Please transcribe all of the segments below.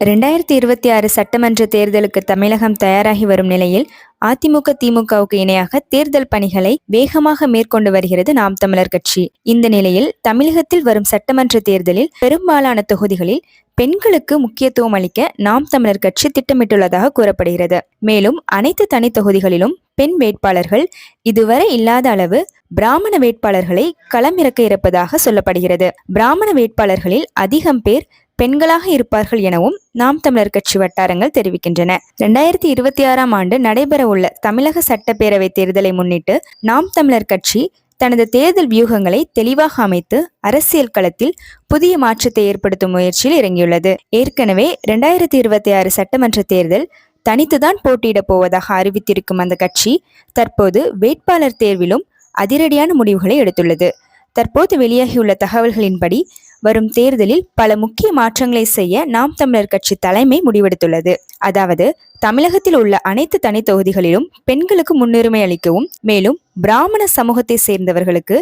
ரெண்டாயிரத்தி இருபத்தி ஆறு சட்டமன்ற தேர்தலுக்கு தமிழகம் தயாராகி வரும் நிலையில் அதிமுக திமுகவுக்கு இணையாக தேர்தல் பணிகளை வேகமாக மேற்கொண்டு வருகிறது நாம் தமிழர் கட்சி. இந்த நிலையில் தமிழகத்தில் வரும் சட்டமன்ற தேர்தலில் பெரும்பாலான தொகுதிகளில் பெண்களுக்கு முக்கியத்துவம் அளிக்க நாம் தமிழர் கட்சி திட்டமிட்டுள்ளதாக கூறப்படுகிறது. மேலும் அனைத்து தனி தொகுதிகளிலும் பெண் வேட்பாளர்கள் இதுவரை இல்லாத அளவு பிராமண வேட்பாளர்களை களமிறக்க இருப்பதாக சொல்லப்படுகிறது. பிராமண வேட்பாளர்களில் அதிகம் பேர் பெண்களாக இருப்பார்கள் எனவும் நாம் தமிழர் கட்சி வட்டாரங்கள் தெரிவிக்கின்றன. இரண்டாயிரத்தி இருபத்தி ஆறாம் ஆண்டு நடைபெறவுள்ள தமிழக சட்டப்பேரவை தேர்தலை முன்னிட்டு நாம் தமிழர் கட்சி தனது தேர்தல் வியூகங்களை தெளிவாக அமைத்து அரசியல் களத்தில் புதிய மாற்றத்தை ஏற்படுத்தும் முயற்சியில் இறங்கியுள்ளது. ஏற்கனவே இரண்டாயிரத்தி இருபத்தி ஆறு சட்டமன்ற தேர்தல் தனித்துதான் போட்டியிடப் போவதாக அறிவித்திருக்கும் அந்த கட்சி தற்போது வேட்பாளர் தேர்விலும் அதிரடியான முடிவுகளை எடுத்துள்ளது. தற்போது வெளியாகியுள்ள தகவல்களின்படி வரும் தேர்தலில் பல முக்கிய மாற்றங்களை செய்ய நாம் தமிழர் கட்சி தலைமை முடிவெடுத்துள்ளது. அதாவது தமிழகத்தில் உள்ள அனைத்து தனி தொகுதிகளிலும் பெண்களுக்கு முன்னுரிமை அளிக்கவும் மேலும் பிராமண சமூகத்தை சேர்ந்தவர்களுக்கு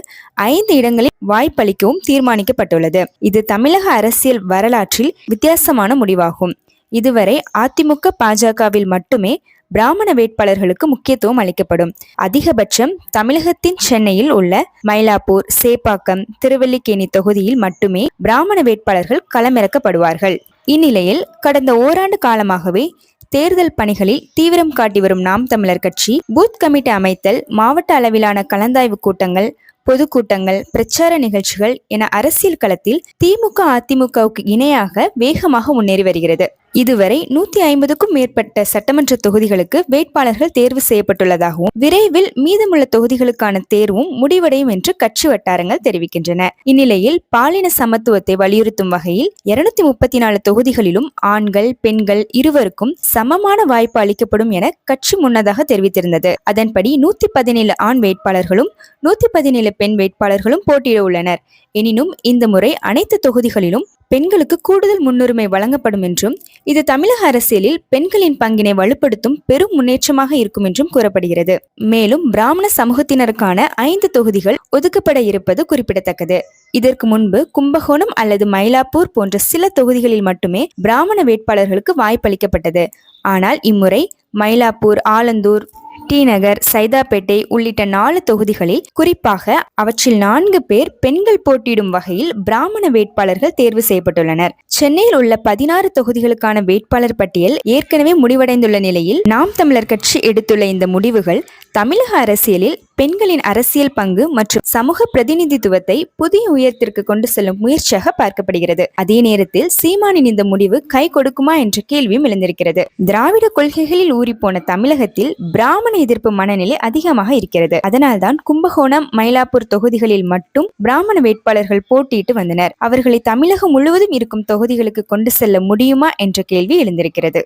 ஐந்து இடங்களில் வாய்ப்பளிக்கவும் தீர்மானிக்கப்பட்டுள்ளது. இது தமிழக அரசியல் வரலாற்றில் வித்தியாசமான முடிவாகும். இதுவரை அதிமுக பாஜகவில் மட்டுமே பிராமண வேட்பாளர்களுக்கு முக்கியத்துவம் அளிக்கப்படும். அதிகபட்சம் தமிழகத்தின் சென்னையில் உள்ள மயிலாப்பூர் சேப்பாக்கம் திருவல்லிக்கேணி தொகுதியில் மட்டுமே பிராமண வேட்பாளர்கள் களமிறக்கப்படுவார்கள். இந்நிலையில் கடந்த ஓராண்டு காலமாகவே தேர்தல் பணிகளில் தீவிரம் காட்டி வரும் நாம் தமிழர் கட்சி பூத் கமிட்டி அமைத்தல் மாவட்ட அளவிலான கலந்தாய்வு கூட்டங்கள் பொதுக்கூட்டங்கள் பிரச்சார நிகழ்ச்சிகள் என அரசியல் களத்தில் திமுக அதிமுகவுக்கு இணையாக வேகமாக முன்னேறி வருகிறது. இதுவரை நூத்தி ஐம்பதுக்கும் மேற்பட்ட சட்டமன்ற தொகுதிகளுக்கு வேட்பாளர்கள் தேர்வு செய்யப்பட்டுள்ளதாகவும் விரைவில் மீதமுள்ள தொகுதிகளுக்கான தேர்வும் முடிவடையும் என்று கட்சி வட்டாரங்கள் தெரிவிக்கின்றன. இந்நிலையில் பாலின சமத்துவத்தை வலியுறுத்தும் வகையில் இருநூத்தி முப்பத்தி நாலு தொகுதிகளிலும் ஆண்கள் பெண்கள் இருவருக்கும் சமமான வாய்ப்பு அளிக்கப்படும் என கட்சி முன்னதாக தெரிவித்திருந்தது. அதன்படி நூத்தி பதினேழு ஆண் வேட்பாளர்களும் நூத்தி பதினேழு பெண் வேட்பாளர்களும் போட்டியிட உள்ளனர். எனினும் இந்த முறை அனைத்து தொகுதிகளிலும் பெண்களுக்கு கூடுதல் முன்னுரிமை வழங்கப்படும் என்றும் இது தமிழக அரசியலில் பெண்களின் பங்கினை வலுப்படுத்தும் பெரும் முன்னேற்றமாக இருக்கும் என்றும் கூறப்படுகிறது. மேலும் பிராமண சமூகத்தினருக்கான ஐந்து தொகுதிகள் ஒதுக்கப்பட இருப்பது குறிப்பிடத்தக்கது. இதற்கு முன்பு கும்பகோணம் அல்லது மயிலாப்பூர் போன்ற சில தொகுதிகளில் மட்டுமே பிராமண வேட்பாளர்களுக்கு வாய்ப்பளிக்கப்பட்டது. ஆனால் இம்முறை மயிலாப்பூர் ஆலந்தூர் டி நகர் சைதாப்பேட்டை உள்ளிட்ட நாலு தொகுதிகளில் குறிப்பாக அவற்றில் நான்கு பேர் பெண்கள் போட்டியிடும் வகையில் பிராமண வேட்பாளர்கள் தேர்வு செய்யப்பட்டுள்ளனர். சென்னையில் உள்ள பதினாறு தொகுதிகளுக்கான வேட்பாளர் பட்டியல் ஏற்கனவே முடிவடைந்துள்ள நிலையில் நாம் தமிழர் கட்சி எடுத்துள்ள இந்த முடிவுகள் தமிழக அரசியலில் பெண்களின் அரசியல் பங்கு மற்றும் சமூக பிரதிநிதித்துவத்தை புதிய உயரத்திற்கு கொண்டு செல்லும் முயற்சியாக பார்க்கப்படுகிறது. அதே நேரத்தில் சீமானின் இந்த முடிவு கை கொடுக்குமா என்ற கேள்வியும் எழுந்திருக்கிறது. திராவிட கொள்கைகளில் ஊறிப்போன தமிழகத்தில் பிராமண எதிர்ப்பு மனநிலை அதிகமாக இருக்கிறது. அதனால்தான் கும்பகோணம் மயிலாப்பூர் தொகுதிகளில் மட்டும் பிராமண வேட்பாளர்கள் போட்டியிட்டு வந்தனர். அவர்களை தமிழகம் முழுவதும் இருக்கும் தொகுதிகளுக்கு கொண்டு செல்ல முடியுமா என்ற கேள்வி எழுந்திருக்கிறது.